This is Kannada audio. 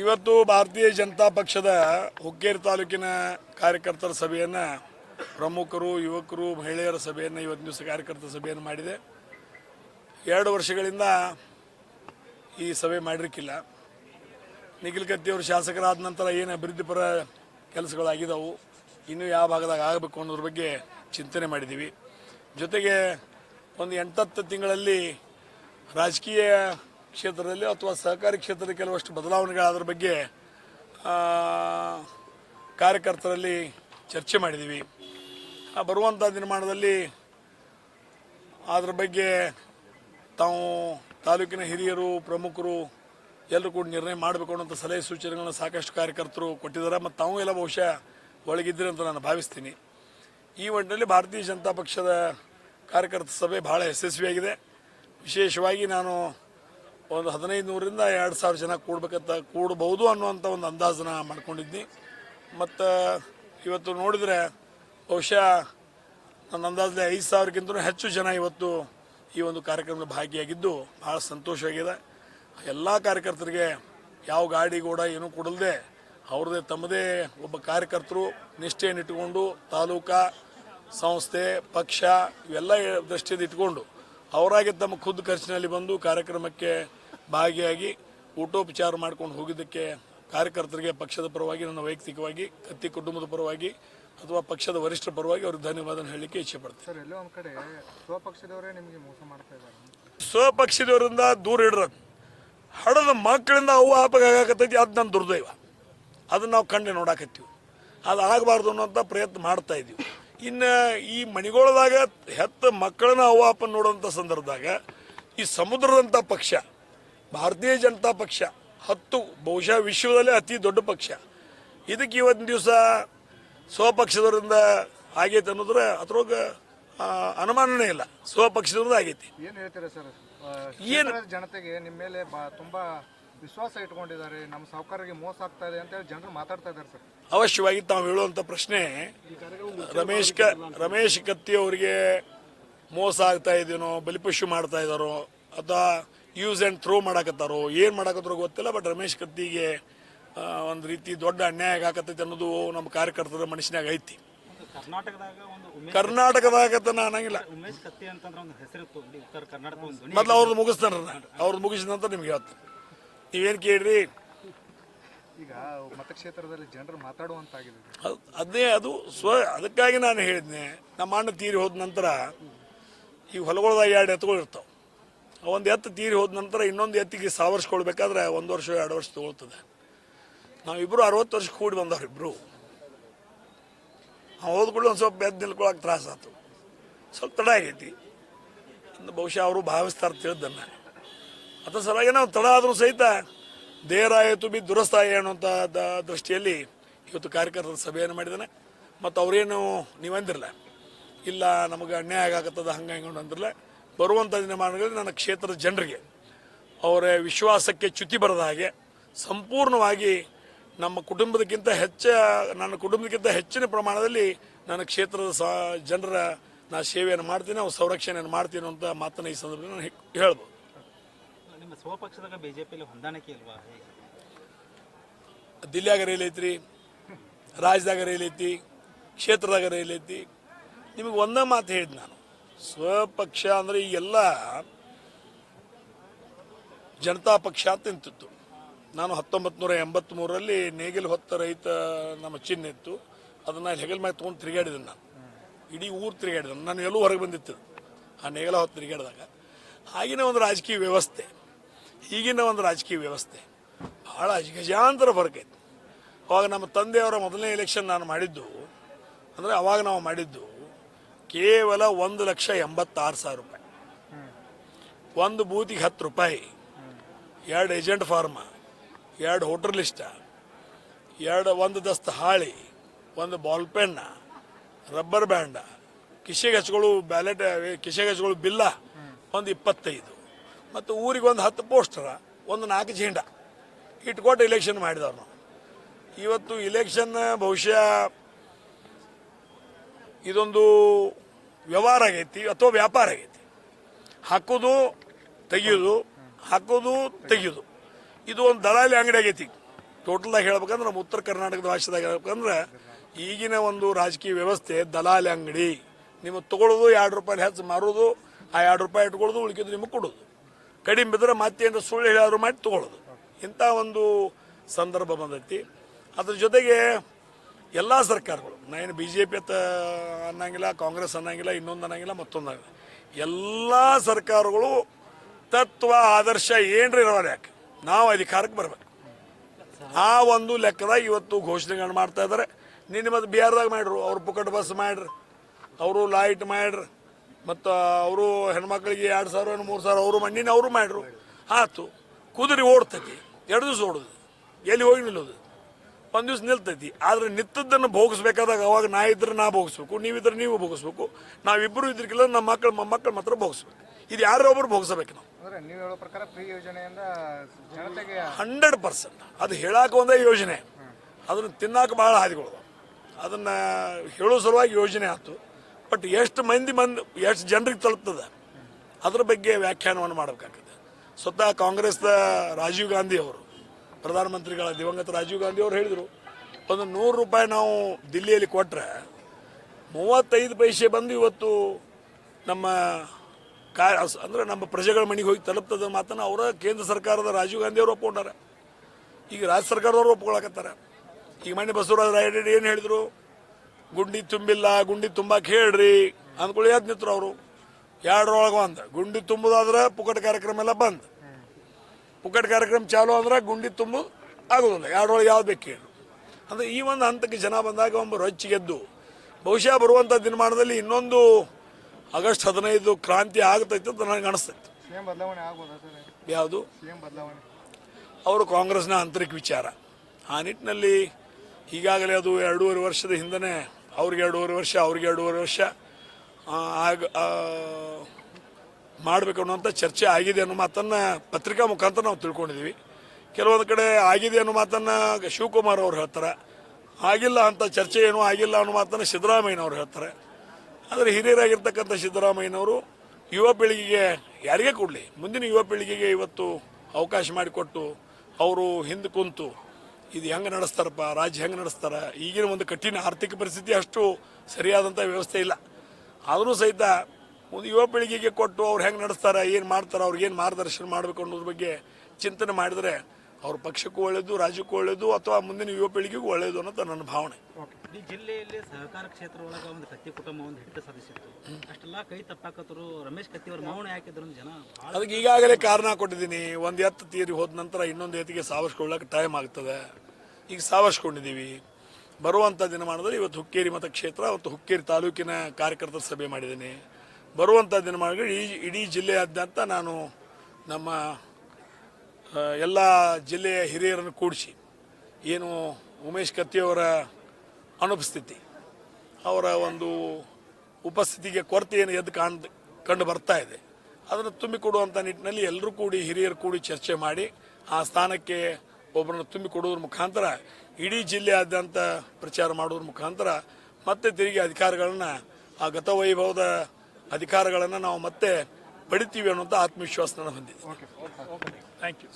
ಇವತ್ತು ಭಾರತೀಯ ಜನತಾ ಪಕ್ಷದ ಹುಕ್ಕೇರಿ ತಾಲೂಕಿನ ಕಾರ್ಯಕರ್ತರ ಸಭೆಯನ್ನು ಪ್ರಮುಖರು, ಯುವಕರು, ಮಹಿಳೆಯರ ಸಭೆಯನ್ನು ಇವತ್ತು ದಿವಸ ಕಾರ್ಯಕರ್ತರ ಸಭೆಯನ್ನು ಮಾಡಿದೆ. ಎರಡು ವರ್ಷಗಳಿಂದ ಈ ಸಭೆ ಮಾಡಿರಕ್ಕಿಲ್ಲ ನಿಖಿಲ್ ಕತ್ತಿಯವರು ಶಾಸಕರಾದ ನಂತರ ಏನು ಅಭಿವೃದ್ಧಿಪರ ಕೆಲಸಗಳಾಗಿದ್ದಾವೆ ಇನ್ನೂ ಯಾವ ಭಾಗದಾಗ ಆಗಬೇಕು ಅನ್ನೋದ್ರ ಬಗ್ಗೆ ಚಿಂತನೆ ಮಾಡಿದ್ದೀವಿ ಜೊತೆಗೆ ಒಂದು ಎಂಟತ್ತು ತಿಂಗಳಲ್ಲಿ ರಾಜಕೀಯ ಕ್ಷೇತ್ರದಲ್ಲಿ ಅಥವಾ ಸಹಕಾರಿ ಕ್ಷೇತ್ರದ ಕೆಲವಷ್ಟು ಬದಲಾವಣೆಗಳಾದ್ರ ಬಗ್ಗೆ ಕಾರ್ಯಕರ್ತರಲ್ಲಿ ಚರ್ಚೆ ಮಾಡಿದ್ದೀವಿ ಬರುವಂಥ ದಿನಮಾನದಲ್ಲಿ ಅದ್ರ ಬಗ್ಗೆ ತಾವು ತಾಲೂಕಿನ ಹಿರಿಯರು, ಪ್ರಮುಖರು ಎಲ್ಲರೂ ಕೂಡ ನಿರ್ಣಯ ಮಾಡಬೇಕು ಅನ್ನೋಂಥ ಸಲಹೆ ಸೂಚನೆಗಳನ್ನು ಸಾಕಷ್ಟು ಕಾರ್ಯಕರ್ತರು ಕೊಟ್ಟಿದ್ದಾರೆ. ಮತ್ತು ತಾವು ಎಲ್ಲ ಬಹುಶಃ ಒಳಗಿದ್ದೀರಿ ಅಂತ ನಾನು ಭಾವಿಸ್ತೀನಿ. ಈ ಒಟ್ಟಿನಲ್ಲಿ ಭಾರತೀಯ ಜನತಾ ಪಕ್ಷದ ಕಾರ್ಯಕರ್ತ ಸಭೆ ಭಾಳ ಯಶಸ್ವಿಯಾಗಿದೆ. ವಿಶೇಷವಾಗಿ ನಾನು ಒಂದು ಹದಿನೈದು ನೂರಿಂದ ಎರಡು ಸಾವಿರ ಜನ ಕೂಡ್ಬೇಕಂತ ಕೂಡಬಹುದು ಅನ್ನುವಂಥ ಒಂದು ಅಂದಾಜನ್ನ ಮಾಡ್ಕೊಂಡಿದ್ದೀನಿ ಮತ್ತು ಇವತ್ತು ನೋಡಿದರೆ ಬಹುಶಃ ನನ್ನ ಅಂದಾಜಲ್ಲಿ ಐದು ಸಾವಿರಕ್ಕಿಂತ ಹೆಚ್ಚು ಜನ ಇವತ್ತು ಈ ಒಂದು ಕಾರ್ಯಕ್ರಮದ ಭಾಗಿಯಾಗಿದ್ದು ಭಾಳ ಸಂತೋಷವಾಗಿದೆ. ಎಲ್ಲ ಕಾರ್ಯಕರ್ತರಿಗೆ ಯಾವ ಗಾಡಿ ಕೂಡ ಏನೂ ಕೊಡಲ್ದೆ ಅವ್ರದ್ದೇ ತಮ್ಮದೇ ಒಬ್ಬ ಕಾರ್ಯಕರ್ತರು ನಿಷ್ಠೆಯನ್ನು ಇಟ್ಟುಕೊಂಡು ತಾಲೂಕಾ, ಸಂಸ್ಥೆ, ಪಕ್ಷ ಇವೆಲ್ಲ ದೃಷ್ಟಿಯಿಂದ ಇಟ್ಕೊಂಡು ಅವರಾಗಿ ತಮ್ಮ ಖುದ್ದು ಖರ್ಚಿನಲ್ಲಿ ಬಂದು ಕಾರ್ಯಕ್ರಮಕ್ಕೆ ಭಾಗಿಯಾಗಿ ಊಟೋಪಚಾರ ಮಾಡ್ಕೊಂಡು ಹೋಗಿದ್ದಕ್ಕೆ ಕಾರ್ಯಕರ್ತರಿಗೆ ಪಕ್ಷದ ಪರವಾಗಿ ನನ್ನ ವೈಯಕ್ತಿಕವಾಗಿ ಕತ್ತಿ ಕುಟುಂಬದ ಪರವಾಗಿ ಅಥವಾ ಪಕ್ಷದ ವರಿಷ್ಠರ ಪರವಾಗಿ ಅವ್ರಿಗೆ ಧನ್ಯವಾದ ಹೇಳಲಿಕ್ಕೆ ಇಚ್ಛೆ ಪಡ್ತೀನಿ. ಸ್ವಪಕ್ಷದವರಿಂದ ದೂರ ಇಡ್ರ. ಹಡದ ಮಕ್ಕಳಿಂದ ಅವು ಆಪಗಾಗತ್ತೈತಿ ಅದು ನನ್ನ ದುರ್ದೈವ. ಅದನ್ನ ನಾವು ಕಂಡು ನೋಡಾಕತ್ತೀವಿ. ಅದು ಆಗಬಾರ್ದು ಅನ್ನೋಂಥ ಪ್ರಯತ್ನ ಮಾಡ್ತಾ ಇದ್ದೀವಿ. ಇನ್ನು ಈ ಮಣಿಗೋಳದಾಗ ಹೆತ್ತ ಮಕ್ಕಳನ್ನ ಅವಾಪ ನೋಡುವಂಥ ಸಂದರ್ಭದಾಗ ಈ ಸಮುದ್ರದಂಥ ಪಕ್ಷ ಭಾರತೀಯ ಜನತಾ ಪಕ್ಷ ಹತ್ತು ಬಹುಶಃ ವಿಶ್ವದಲ್ಲೇ ಅತಿ ದೊಡ್ಡ ಪಕ್ಷ. ಇದಕ್ಕೆ ಇವತ್ತಿನ ದಿವಸ ಸ್ವಪಕ್ಷದವರಿಂದ ಆಗೈತೆ ಅನ್ನೋದ್ರ ಅದ್ರೊಳಗೆ ಅನುಮಾನನೇ ಇಲ್ಲ. ಸ್ವಪಕ್ಷದವ್ರದ್ದು ಆಗೈತಿ. ಏನು ಹೇಳ್ತೀರಾ ಸರ್? ಏನು? ಜನತೆಗೆ ನಿಮ್ಮ ಮೇಲೆ ತುಂಬಾ ವಿಶ್ವಾಸ ಇಟ್ಕೊಂಡಿದ್ದಾರೆ. ನಮ್ಮ ಸಾವುಕಾರರಿಗೆ ಮೋಸ ಆಗ್ತಾ ಇದೆ ಅಂತ ಹೇಳಿ ಜನರು ಮಾತಾಡ್ತಾ ಇದ್ದಾರೆ ಸರ್. ಅವಶ್ಯವಾಗಿ ತಾವು ಹೇಳುವಂಥ ಪ್ರಶ್ನೆ ರಮೇಶ್ ಕ ರಮೇಶ್ ಕತ್ತಿ ಅವರಿಗೆ ಮೋಸ ಆಗ್ತಾ ಇದೀನೋ ಬಲಿಪಶು ಮಾಡ್ತಾ ಇದ್ದಾರೋ ಅಥವಾ ಯೂಸ್ ಆ್ಯಂಡ್ ಥ್ರೋ ಮಾಡಾಕತ್ತಾರೋ ಏನು ಮಾಡಾಕತ್ತಾರೋ ಗೊತ್ತಿಲ್ಲ ಬಟ್ ರಮೇಶ್ ಕತ್ತಿಗೆ ಒಂದು ರೀತಿ ದೊಡ್ಡ ಅನ್ಯಾಯ ಆಗತ್ತೈತೆ ಅನ್ನೋದು ನಮ್ಮ ಕಾರ್ಯಕರ್ತರ ಮನಸ್ಸಿನಾಗ ಐತಿ. ಕರ್ನಾಟಕದಾಗ ಅನ್ನಂಗಿಲ್ಲ. ಉಮೇಶ್ ಕತ್ತಿ ಅಂತಂದ್ರೆ ಒಂದು ಹೆಸರಿತ್ತು ಉತ್ತರ ಕರ್ನಾಟಕ ಒಂದು ಧ್ವನಿ. ಮೊದಲು ಅವ್ರದ್ದು ಮುಗಿಸ್ತಾನ ಅವ್ರದ್ದು ಮುಗಿಸಿದ ನಂತರ ನಿಮ್ಗೆ ಹೇಳ್ತೀನಿ. ನೀವೇನು ಕೇಳ್ರಿ? ಈಗ ಮತಕ್ಷೇತ್ರದಲ್ಲಿ ಜನರು ಮಾತಾಡುವಂತಾಗಿದೆ. ಅದೇ ಅದು ಸ್ವ ಅದಕ್ಕಾಗಿ ನಾನು ಹೇಳಿದ್ನೆ. ನಮ್ಮ ಅಣ್ಣ ತೀರಿ ಹೋದ ನಂತರ ಈ ಹೊಲಗೊಳದಾಗ ಎರಡು ಎತ್ತುಗಳು ಇರ್ತಾವೆ. ಒಂದು ಎತ್ತು ತೀರಿ ಹೋದ ನಂತರ ಇನ್ನೊಂದು ಎತ್ತಿಗೆ ಸಾವರ್ಸ್ಕೊಳ್ಬೇಕಾದ್ರೆ ಒಂದು ವರ್ಷ, ಎರಡು ವರ್ಷ ತಗೊಳ್ತದೆ. ನಾವಿಬ್ಬರು ಅರವತ್ತು ವರ್ಷ ಕೂಡಿ ಬಂದವ್ರು ಇಬ್ಬರು ಹೋದ್ಕೊಳ್ಳಿ ಒಂದು ಸ್ವಲ್ಪ ಎದ್ದು ನಿಲ್ಕೊಳಕ್ಕೆ ತ್ರಾಸ ಆಯ್ತು ಸ್ವಲ್ಪ ತಡ ಆಗೈತಿ. ಬಹುಶಃ ಅವರು ಭಾವಿಸ್ತಾರೆ ತಿಳಿದನ್ನ ಅದ್ರ ಸಲುವಾಗಿ ನಾವು ತಡ ಆದರೂ ಸಹಿತ ದೇರಾಯಿತು ಬಿ ದುರಸ್ತಾಯ ಅನ್ನುವಂಥ ದೃಷ್ಟಿಯಲ್ಲಿ ಇವತ್ತು ಕಾರ್ಯಕರ್ತರ ಸಭೆಯನ್ನು ಮಾಡಿದ್ದಾನೆ. ಮತ್ತು ಅವರೇನು ನೀವು ಅಂದಿರಲ್ಲ ಇಲ್ಲ, ನಮಗೆ ಅನ್ಯಾಯ ಆಗಾಕತ್ತದ ಹಂಗೆ ಹಿಂಗೆ ಅಂದಿರಲ್ಲ ಬರುವಂಥ ದಿನಮಾನಗಳಲ್ಲಿ ನನ್ನ ಕ್ಷೇತ್ರದ ಜನರಿಗೆ ಅವರ ವಿಶ್ವಾಸಕ್ಕೆ ಚ್ಯುತಿ ಬರದ ಹಾಗೆ ಸಂಪೂರ್ಣವಾಗಿ ನಮ್ಮ ಕುಟುಂಬದಕ್ಕಿಂತ ಹೆಚ್ಚ ನನ್ನ ಕುಟುಂಬದಕ್ಕಿಂತ ಹೆಚ್ಚಿನ ಪ್ರಮಾಣದಲ್ಲಿ ನನ್ನ ಕ್ಷೇತ್ರದ ಸ ಜನರ ನಾ ಸೇವೆಯನ್ನು ಮಾಡ್ತೀನಿ ಅವ್ರ ಸಂರಕ್ಷಣೆಯನ್ನು ಮಾಡ್ತೀನಿ ಅಂತ ಮಾತನ್ನು ಈ ಸಂದರ್ಭದಲ್ಲಿ ನಾನು ಹೇಳ್ಬೋದು. ನಿಮ್ಮ ಸ್ವಪಕ್ಷದಾಗ ಬಿಜೆಪಿಯಲ್ಲಿ ಹೊಂದಾಣಿಕೆ ಇಲ್ವಾ? ದಿಲ್ಲಿಯಾಗ ರೈಲ್ ಐತ್ರಿ ರಾಜ್ಯದಾಗ ರೈಲ್ ಐತಿ ಕ್ಷೇತ್ರದಾಗ ರೈಲ್ ಐತಿ. ನಿಮಗೆ ಒಂದೇ ಮಾತು ಹೇಳಿದ್ ನಾನು. ಸ್ವಪಕ್ಷ ಅಂದರೆ ಈಗೆಲ್ಲ ಜನತಾ ಪಕ್ಷ ಅಂತ ನಾನು ಹತ್ತೊಂಬತ್ತು ನೂರ ಎಂಬತ್ತ್ಮೂರರಲ್ಲಿ ನೇಗಿಲು ಹೊತ್ತ ರೈತ ನಮ್ಮ ಚಿಹ್ನೆ ಇತ್ತು. ಅದನ್ನು ಹೆಗಲ್ ಮ್ಯಾಗ ತೊಗೊಂಡು ತಿರುಗಾಡಿದೆ ನಾನು. ಇಡೀ ಊರು ತಿರುಗಾಡಿದೆ ನಾನು ಎಲ್ಲೂ ಹೊರಗೆ ಬಂದಿತ್ತು ಆ ನೇಗಲ ಹೊತ್ತು ತಿರುಗಾಡಿದಾಗ ಆಗಿನ ಒಂದು ರಾಜಕೀಯ ವ್ಯವಸ್ಥೆ, ಈಗಿನ ಒಂದು ರಾಜಕೀಯ ವ್ಯವಸ್ಥೆ ಭಾಳ ಅಜಗಜಾಂತರ ಫರ್ಕ್ ಅವಾಗ ನಮ್ಮ ತಂದೆಯವರ ಮೊದಲನೇ ಎಲೆಕ್ಷನ್ ನಾನು ಮಾಡಿದ್ದು, ಅಂದರೆ ಅವಾಗ ನಾವು ಮಾಡಿದ್ದು ಕೇವಲ ಒಂದು ಲಕ್ಷ ಎಂಬತ್ತಾರು ಸಾವಿರ ರೂಪಾಯಿ. ಒಂದು ಬೂತಿಗೆ ಹತ್ತು ರೂಪಾಯಿ. ಎರಡು ಏಜೆಂಟ್ ಫಾರ್ಮ. ಎರಡು ಹೋಟರ್ ಲಿಸ್ಟ. ಎರಡು ಒಂದು ದಸ್ತ ಹಾಳಿ. ಒಂದು ಬಾಲ್ ಪೆನ್ನ ರಬ್ಬರ್ ಬ್ಯಾಂಡ. ಕಿಸೆಗೆ ಬ್ಯಾಲೆಟ್ ಕಿಸೆಗೆ ಹಚ್ಕೊಳ್ಳು ಬಿಲ್ಲ ಒಂದು ಇಪ್ಪತ್ತೈದು. ಮತ್ತು ಊರಿಗೆ ಒಂದು ಹತ್ತು ಪೋಸ್ಟರ, ಒಂದು ನಾಲ್ಕು ಜೀಂಡ ಇಟ್ಕೊಟ್ಟು ಇಲೆಕ್ಷನ್ ಮಾಡಿದವ್ರು ಇವತ್ತು ಇಲೆಕ್ಷನ್ ಬಹುಶಃ ಇದೊಂದು ವ್ಯವಹಾರ ಆಗೈತಿ ಅಥವಾ ವ್ಯಾಪಾರ ಆಗೈತಿ. ಹಾಕೋದು, ತೆಗಿಯೋದು ಹಾಕೋದು, ತೆಗಿಯೋದು. ಇದು ಒಂದು ದಲಾಲಿ ಅಂಗಡಿ ಆಗೈತಿ. ಟೋಟಲಾಗಿ ಹೇಳ್ಬೇಕಂದ್ರೆ ನಮ್ಮ ಉತ್ತರ ಕರ್ನಾಟಕದ ಭಾಷೆದಾಗ ಹೇಳ್ಬೇಕಂದ್ರೆ ಈಗಿನ ಒಂದು ರಾಜಕೀಯ ವ್ಯವಸ್ಥೆ ದಲಾಲಿ ಅಂಗಡಿ. ನಿಮಗೆ ತಗೊಳ್ಳೋದು ಎರಡು ರೂಪಾಯಿ ಹೆಚ್ಚು ಮಾರೋದು, ಆ ಎರಡು ರೂಪಾಯಿ ಇಟ್ಕೊಳ್ಳೋದು, ಉಳಿಕಿದ್ದು ನಿಮಗೆ ಕೊಡೋದು. ಕಡಿಮೆ ಬಿದ್ದರೆ ಮತ್ತೆ ಏನಾದ್ರು ಸುಳ್ಳು ಹೇಳಾದ್ರು ಮಾಡಿ ತಗೊಳ್ಳೋದು ಇಂಥ ಒಂದು ಸಂದರ್ಭ ಬಂದೈತಿ. ಅದ್ರ ಜೊತೆಗೆ ಎಲ್ಲ ಸರ್ಕಾರಗಳು. ನಾನು ಬಿ ಜೆ ಪಿ ಅತ್ತ ಅನ್ನಂಗಿಲ್ಲ, ಕಾಂಗ್ರೆಸ್ ಅನ್ನಂಗಿಲ್ಲ, ಇನ್ನೊಂದು ಅನ್ನಂಗಿಲ್ಲ, ಮತ್ತೊಂದು ಅನ್ನಂಗಿಲ್ಲ. ಎಲ್ಲ ಸರ್ಕಾರಗಳು ತತ್ವ, ಆದರ್ಶ ಏನ್ರಿ ಇರೋರು ಯಾಕೆ? ನಾವು ಅಧಿಕಾರಕ್ಕೆ ಬರಬೇಕು. ಆ ಒಂದು ಲೆಕ್ಕದಾಗ ಇವತ್ತು ಘೋಷಣೆಗಳು ಮಾಡ್ತಾ ಇದ್ದಾರೆ ನಿನ್ನೆ ಮತ್ತು ಬಿಹಾರದಾಗ ಮಾಡ್ರು ಅವ್ರು ಪುಕಟ್ ಬಸ್ ಮಾಡ್ರಿ ಅವರು ಲೈಟ್ ಮಾಡ್ರಿ ಮತ್ತು ಅವರು ಹೆಣ್ಮಕ್ಳಿಗೆ ಎರಡು ಸಾವಿರ ಏನು ಮೂರು ಸಾವಿರ ಅವರು ಮಣ್ಣಿನ ಅವರು ಮಾಡ್ರು ಆತು, ಕುದುರೆ ಓಡ್ತತಿ. ಎರಡು ದಿವಸ ಓಡೋದು. ಎಲ್ಲಿ ಹೋಗಿ ನಿಲ್ಲೋದು? ಒಂದು ದಿವ್ಸ ನಿಲ್ತೈತಿ. ಆದ್ರೆ ನಿತ್ತದ್ದನ್ನು ಭೋಗಿಸ್ಬೇಕಾದಾಗ ಅವಾಗ ನಾ ಇದ್ರೆ ನಾ ಭೋಗಿಸ್ಬೇಕು ನೀವಿದ್ರೆ ನೀವು ಭೋಗಿಸ್ಬೇಕು ನಾವಿಬ್ಬರು ಇದ್ರಿಗಿಲ್ಲ ನಮ್ಮ ಮಕ್ಕಳು ಮೊಮ್ಮಕ್ಕಳು ಮಾತ್ರ ಭೋಗಿಸ್ಬೇಕು. ಇದು ಯಾರೋ ಒಬ್ರು ಭೋಗಿಸ್ಬೇಕು ನಾವು. Hundred percent. ಅದು ಹೇಳಾಕ ಒಂದೇ ಯೋಜನೆ. ಅದನ್ನು ತಿನ್ನಾಕ ಭಾಳ ಹಾದಿಗಳು. ಅದನ್ನ ಹೇಳೋ ಸಲುವಾಗಿ ಯೋಜನೆ ಆಯ್ತು ಬಟ್ ಎಷ್ಟು ಮಂದಿ ಮಂದಿ ಎಷ್ಟು ಜನರಿಗೆ ತಲುಪ್ತದೆ? ಅದ್ರ ಬಗ್ಗೆ ವ್ಯಾಖ್ಯಾನವನ್ನು ಮಾಡಬೇಕಾಗ್ತದೆ. ಸ್ವತಃ ಕಾಂಗ್ರೆಸ್ದ ರಾಜೀವ್ ಗಾಂಧಿ ಅವರು ಪ್ರಧಾನಮಂತ್ರಿಗಳ ದಿವಂಗತ ರಾಜೀವ್ ಗಾಂಧಿ ಅವರು ಹೇಳಿದರು, ಒಂದು ನೂರು ರೂಪಾಯಿ ನಾವು ದಿಲ್ಲಿಯಲ್ಲಿ ಕೊಟ್ಟರೆ ಮೂವತ್ತೈದು ಪೈಸೆ ಬಂದು ಇವತ್ತು ನಮ್ಮ ಕಾ, ಅಂದ್ರೆ ನಮ್ಮ ಪ್ರಜೆಗಳ ಮನೆಗೆ ಹೋಗಿ ತಲುಪ್ತದ ಮಾತನ್ನು ಅವರ ಕೇಂದ್ರ ಸರ್ಕಾರದ ರಾಜೀವ್ ಗಾಂಧಿ ಅವರು ಒಪ್ಕೊಂಡಾರ. ಈಗ ರಾಜ್ಯ ಸರ್ಕಾರದವರು ಒಪ್ಕೊಳಕತ್ತಾರೆ. ಈಗ ಮನೆ ಬಸವರಾಜ ರಾಯರೆಡ್ಡಿ ಏನು ಹೇಳಿದರು? ಗುಂಡಿ ತುಂಬಿಲ್ಲ, ಗುಂಡಿ ತುಂಬಕ್ಕೆ ಹೇಳ್ರಿ ಅಂದ್ಕೊಳ್ಳಿ ಯಾಕೆ ನಿಂತರು ಅವರು? ಎರಡರೊಳಗೆ ಒಂದು ಗುಂಡಿ ತುಂಬುದಾದ್ರೆ ಪುಕಟ ಕಾರ್ಯಕ್ರಮ ಎಲ್ಲ ಬಂದ್. ಪುಕಟ್ ಕಾರ್ಯಕ್ರಮ ಚಾಲು ಅಂದ್ರೆ ಗುಂಡಿ ತುಂಬು ಆಗೋದಿಲ್ಲ ಎರಡರೊಳಗೆ ಯಾವ್ದು ಬೇಕು ಹೇಳು. ಅಂದ್ರೆ ಈ ಒಂದು ಹಂತಕ್ಕೆ ಜನ ಬಂದಾಗ ಒಬ್ಬ ರೊಚ್ಚಿಗೆದ್ದು ಬಹುಶಃ ಬರುವಂಥ ದಿನಮಾನದಲ್ಲಿ ಇನ್ನೊಂದು ಆಗಸ್ಟ್ ಹದಿನೈದು ಕ್ರಾಂತಿ ಆಗ್ತೈತೆ ಅಂತ ನನಗೆ ಅನಿಸ್ತೈತೆ. ಯಾವುದು? ಅವರು ಕಾಂಗ್ರೆಸ್ನ ಆಂತರಿಕ ವಿಚಾರ. ಆ ನಿಟ್ಟಿನಲ್ಲಿ ಈಗಾಗಲೇ ಅದು ಎರಡೂವರೆ ವರ್ಷದ ಹಿಂದನೇ ಅವ್ರಿಗೆ ಎರಡೂವರೆ ವರ್ಷ ಅವ್ರಿಗೆ ಎರಡೂವರೆ ವರ್ಷ ಆಗ ಮಾಡಬೇಕು ಅನ್ನುವಂಥ ಚರ್ಚೆ ಆಗಿದೆ ಅನ್ನೋ ಮಾತನ್ನು ಪತ್ರಿಕಾ ಮುಖಾಂತರ ನಾವು ತಿಳ್ಕೊಂಡಿದ್ದೀವಿ ಕೆಲವೊಂದು ಕಡೆ ಆಗಿದೆ ಅನ್ನೋ ಮಾತನ್ನು ಶಿವಕುಮಾರ್ ಅವರು ಹೇಳ್ತಾರೆ. ಆಗಿಲ್ಲ ಅಂತ ಚರ್ಚೆ ಏನೂ ಆಗಿಲ್ಲ ಅನ್ನೋ ಮಾತನ್ನು ಸಿದ್ದರಾಮಯ್ಯನವ್ರು ಹೇಳ್ತಾರೆ. ಆದರೆ ಹಿರಿಯರಾಗಿರ್ತಕ್ಕಂಥ ಸಿದ್ದರಾಮಯ್ಯನವರು ಯುವ ಪೀಳಿಗೆಗೆ ಯಾರಿಗೆ ಕೊಡಲಿ? ಮುಂದಿನ ಯುವ ಪೀಳಿಗೆಗೆ ಇವತ್ತು ಅವಕಾಶ ಮಾಡಿಕೊಟ್ಟು ಅವರು ಹಿಂದೆ ಕುಂತು ಇದು ಹೆಂಗೆ ನಡೆಸ್ತಾರಪ್ಪ? ರಾಜ್ಯ ಹೆಂಗೆ ನಡೆಸ್ತಾರೆ? ಈಗಿನ ಒಂದು ಕಠಿಣ ಆರ್ಥಿಕ ಪರಿಸ್ಥಿತಿ ಅಷ್ಟು ಸರಿಯಾದಂಥ ವ್ಯವಸ್ಥೆ ಇಲ್ಲ. ಆದರೂ ಸಹಿತ ಒಂದು ಯುವ ಪೀಳಿಗೆಗೆ ಕೊಟ್ಟು ಅವ್ರು ಹೆಂಗೆ ನಡೆಸ್ತಾರೆ ಏನು ಮಾಡ್ತಾರೆ ಅವ್ರಿಗೆ ಏನು ಮಾರ್ಗದರ್ಶನ ಮಾಡಬೇಕು ಅನ್ನೋದ್ರ ಬಗ್ಗೆ ಚಿಂತನೆ ಮಾಡಿದರೆ ಅವ್ರ ಪಕ್ಷಕ್ಕೂ ಒಳ್ಳೆಯದು ರಾಜ್ಯಕ್ಕೂ ಒಳ್ಳೆಯದು ಅಥವಾ ಮುಂದಿನ ಯುವ ಪೀಳಿಗೆಗೂ ಒಳ್ಳೆಯದು ಅನ್ನೋದು ನನ್ನ ಭಾವನೆ. ಈ ಜಿಲ್ಲೆಯಲ್ಲಿ ಸಹಕಾರ ಕ್ಷೇತ್ರ ಒಳಗ ಒಂದು ಕತ್ತಿ ಕುಟುಂಬ ಒಂದು ಹಿಡಿತ ಸಾಧಿಸಿತ್ತು. ಅಷ್ಟೆಲ್ಲ ಕೈ ತಪ್ಪಾಕತ್ತರು ರಮೇಶ್ ಕತ್ತಿ ಅವ್ರ ಮೌನ ಯಾಕಿದ್ರು ಜನ ಅದಕ್ಕೆ ಈಗಾಗಲೇ ಕಾರಣ ಕೊಟ್ಟಿದ್ದೀನಿ. ಒಂದು ಎತ್ತು ತೀರಿ ಹೋದ ನಂತರ ಇನ್ನೊಂದು ಎತ್ತಿಗೆ ಸಾವರ್ಸ್ಕೊಳ್ಳೋಕೆ ಟೈಮ್ ಆಗ್ತದೆ. ಈಗ ಸಾವರ್ಸ್ಕೊಂಡಿದ್ದೀವಿ ಬರುವಂಥ ದಿನಮಾನದಲ್ಲಿ ಇವತ್ತು ಹುಕ್ಕೇರಿ ಮತಕ್ಷೇತ್ರ ಮತ್ತು ಹುಕ್ಕೇರಿ ತಾಲೂಕಿನ ಕಾರ್ಯಕರ್ತರ ಸಭೆ ಮಾಡಿದ್ದೀನಿ. ಬರುವಂಥ ದಿನಮಾನಗಳು ಈ ಇಡೀ ಜಿಲ್ಲೆಯಾದ್ಯಂತ ನಾನು ನಮ್ಮ ಎಲ್ಲ ಜಿಲ್ಲೆಯ ಹಿರಿಯರನ್ನು ಕೂಡಿಸಿ, ಏನು ಉಮೇಶ್ ಕತ್ತಿಯವರ ಅನುಪಸ್ಥಿತಿ, ಅವರ ಒಂದು ಉಪಸ್ಥಿತಿಗೆ ಕೊರತೆ ಏನು ಎದ್ದು ಕಾಣ್, ಕಂಡು ಬರ್ತಾ ಇದೆ. ಅದನ್ನು ತುಂಬಿಕೊಡುವಂಥ ನಿಟ್ಟಿನಲ್ಲಿ ಎಲ್ಲರೂ ಕೂಡಿ ಹಿರಿಯರು ಕೂಡಿ ಚರ್ಚೆ ಮಾಡಿ, ಆ ಸ್ಥಾನಕ್ಕೆ ಒಬ್ಬರನ್ನು ತುಂಬಿಕೊಡೋದ್ರ ಮುಖಾಂತರ, ಇಡೀ ಜಿಲ್ಲೆಯಾದ್ಯಂತ ಪ್ರಚಾರ ಮಾಡುವುದ್ರ ಮುಖಾಂತರ ಮತ್ತೆ ತಿರುಗಿ ಅಧಿಕಾರಗಳನ್ನು ಆ ಗತವೈಭವದ ಅಧಿಕಾರಗಳನ್ನು ನಾವು ಮತ್ತೆ ಪಡಿತೀವಿ ಅನ್ನುವಂಥ ಆತ್ಮವಿಶ್ವಾಸ ಓಕೆ ಹೊಂದಿದೆ ಥ್ಯಾಂಕ್ ಯು